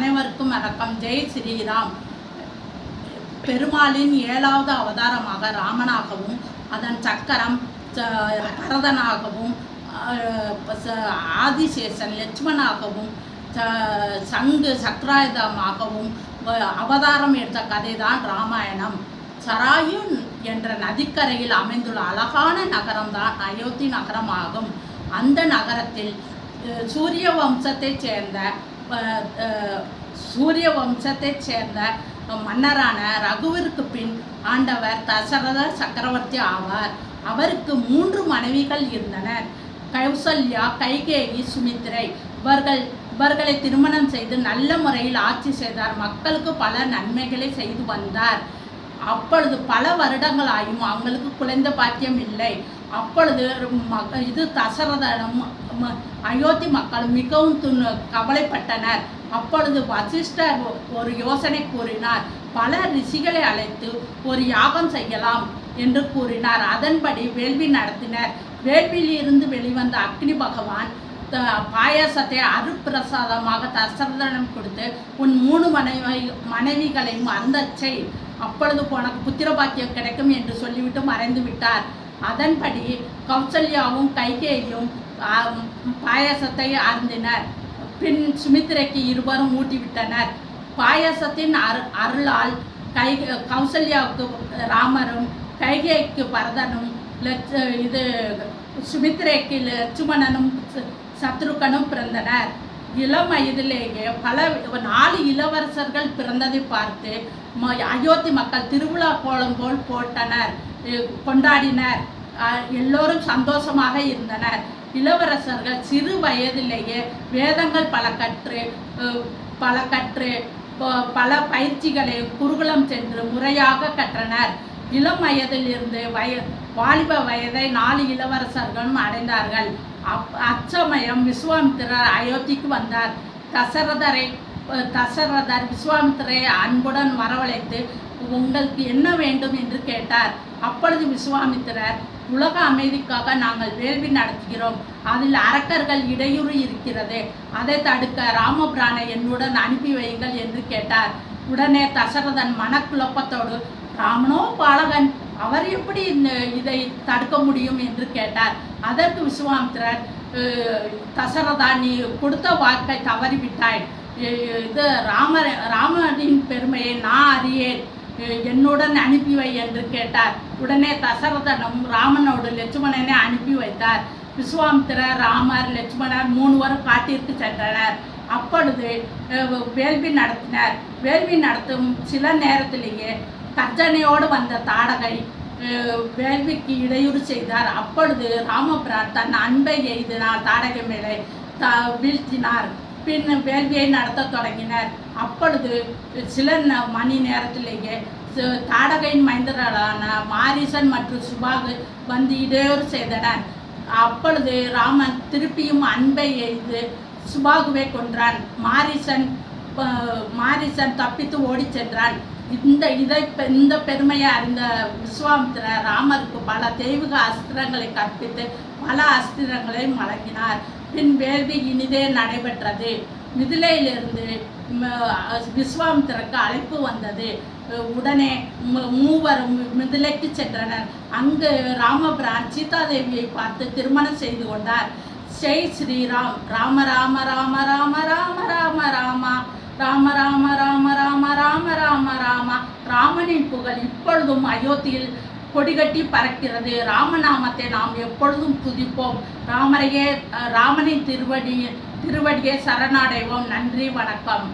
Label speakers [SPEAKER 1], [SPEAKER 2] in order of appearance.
[SPEAKER 1] அனைவருக்கும் வணக்கம். ஜெய் ஸ்ரீராம். பெருமாளின் ஏழாவது அவதாரமாக ராமனாகவும் அதன் சக்கரம் ச- பரதனாகவும் ஆதிசேஷன் லட்சுமணாகவும் ச- சங்கு சக்ராயுதமாகவும் அவதாரம் எடுத்த கதை தான் ராமாயணம். சராயு என்ற நதிக்கரையில் அமைந்துள்ள அழகான நகரம்தான் அயோத்தி நகரமாகும். அந்த நகரத்தில் சூரிய வம்சத்தைச் சேர்ந்த சூரிய வம்சத்தைச் சேர்ந்த மன்னரான ரகுவிற்கு பின் ஆண்டவர் தசரத சக்கரவர்த்தி ஆவார். அவருக்கு மூன்று மனைவிகள் இருந்தனர். கௌசல்யா கைகேயி சுமித்திரை இவர்கள் இவர்களை திருமணம் செய்து நல்ல முறையில் ஆட்சி செய்தார். மக்களுக்கு பல நன்மைகளை செய்து வந்தார். அப்பொழுது பல வருடங்களாயும் அவங்களுக்கு குழந்தை பாக்கியம் இல்லை. அப்பொழுது இது தசரதனும் அயோத்தி மக்கள் மிகவும் துணு கவலைப்பட்டனர். அப்பொழுது வசிஷ்டர் ஒரு யோசனை கூறினார் பல ரிஷிகளை அழைத்து ஒரு யாகம் செய்யலாம் என்று கூறினார். அதன்படி வேள்வி நடத்தினர். வேள்வியிலிருந்து வெளிவந்த அக்னி பகவான் பாயாசத்தை அருப்பிரசாதமாக தசரதனம் கொடுத்து உன் மூணு மனைவி மனைவிகளையும் அந்த செய். அப்பொழுது உனக்கு புத்திர பாக்கியம் கிடைக்கும் என்று சொல்லிவிட்டு மறைந்து விட்டார் அதன்படி கௌசல்யாவும் கைகேயும் பாயசத்தை அருந்தினர். பின் சுமித்திரைக்கு இருவரும் ஊட்டிவிட்டனர். பாயாசத்தின் அரு அருளால் கை கௌசல்யாவுக்கு ராமரும் கைகேய்க்கு பரதனும் லட்ச இது சுமித்திரைக்கு லட்சுமணனும் ச- சத்ருகனும் பிறந்தனர். இளம் வயதிலேயே பல நாலு இளவரசர்கள் பிறந்ததை பார்த்து ம- அயோத்தி மக்கள் திருவிழா கோலம் போல் போட்டனர் கொண்டாடினர் எல்லோரும் சந்தோஷமாக இருந்தனர். இளவரசர்கள் சிறு வயதிலேயே வேதங்கள் பல கற்று பல கற்று பல பயிற்சிகளை குருகுலம் சென்று முறையாக கற்றனர். இளம் வயதிலிருந்து வய வாலிப வயதை நாலு இளவரசர்களும் அடைந்தார்கள். அப் அச்சமயம் விஸ்வாமித்திரர் அயோத்திக்கு வந்தார். தசரதரை தசரதர் விஸ்வாமித்திரை அன்புடன் வரவழைத்து உங்களுக்கு என்ன வேண்டும்? என்று கேட்டார். அப்பொழுது விஸ்வாமித்திரர் உலக அமைதிக்காக நாங்கள் வேள்வி நடத்துகிறோம். அதில் அரக்கர்கள் இடையூறு இருக்கிறது. அதை தடுக்க ராமபிரானை என்னுடன் அனுப்பி வையுங்கள் என்று கேட்டார். உடனே தசரதன் மனக்குழப்பத்தோடு ராமனோ பாலகன் அவர் எப்படி இந்த இதை தடுக்க முடியும் என்று கேட்டார். அதற்கு விஸ்வாமித்திரர் தசரதா நீ கொடுத்த வாக்கை தவறிவிட்டாய். இது ராம ராமனின் பெருமையை நான் அறியேன். என்னுடன் அனுப்பி வை என்று கேட்டார். உடனே தசரதனும் ராமனோடு லட்சுமணனை அனுப்பி வைத்தார். விஸ்வாமித்திரர் ராமர் லட்சுமணர் மூணுவரும் காட்டிற்கு சென்றனர். அப்பொழுது வேள்வி நடத்தினர். வேள்வி நடத்தும் சில நேரத்திலேயே கர்ஜனையோடு வந்த தாடகை வேள்விக்கு இடையூறு செய்தார். அப்பொழுது ராமபிரான் தன் அன்பை எய்தினார். தாடகை மேலே த வீழ்த்தினார். பின் வேள்வியை நடத்தத் தொடங்கினர். அப்பொழுது சில மணி நேரத்திலேயே சு- தாடகையின் மைந்தர்களான மாரிசன் மற்றும் சுபாகு வந்து இடையூறு செய்தனர். அப்பொழுது ராமன் திருப்பியும் அன்பை எய்து சுபாகுவை கொன்றான். மாரிசன் மாரிசன் தப்பித்து ஓடிச் சென்றான். இந்த இதை இந்த பெருமையை அறிந்த விஸ்வாமித்திர ராமருக்கு பல தெய்வீக அஸ்திரங்களை கற்பித்து பல அஸ்திரங்களை வழங்கினார் பின் வேள்வி இனிதே நடைபெற்றது மிதிலையிலிருந்து விஸ்வாமித்திரக்கு அழைப்பு வந்தது உடனே மூவரும் மிதிலைக்கு சென்றனர் அங்கு ராமபிரான் சீதாதேவியை பார்த்து திருமணம் செய்து கொண்டார் ஜெய் ஸ்ரீராம் ராம ராம ராம ராம ராம ராம ராமா ராம ராம ராம ராம ராமனின் புகழ் இப்பொழுதும் அயோத்தியில் கொடிகட்டி பறக்கிறது. ராமநாமத்தை நாம் எப்பொழுதும் துதிப்போம். ராமரையே ராமனின் திருவடி திருவடியே சரணடைவோம் நன்றி வணக்கம்.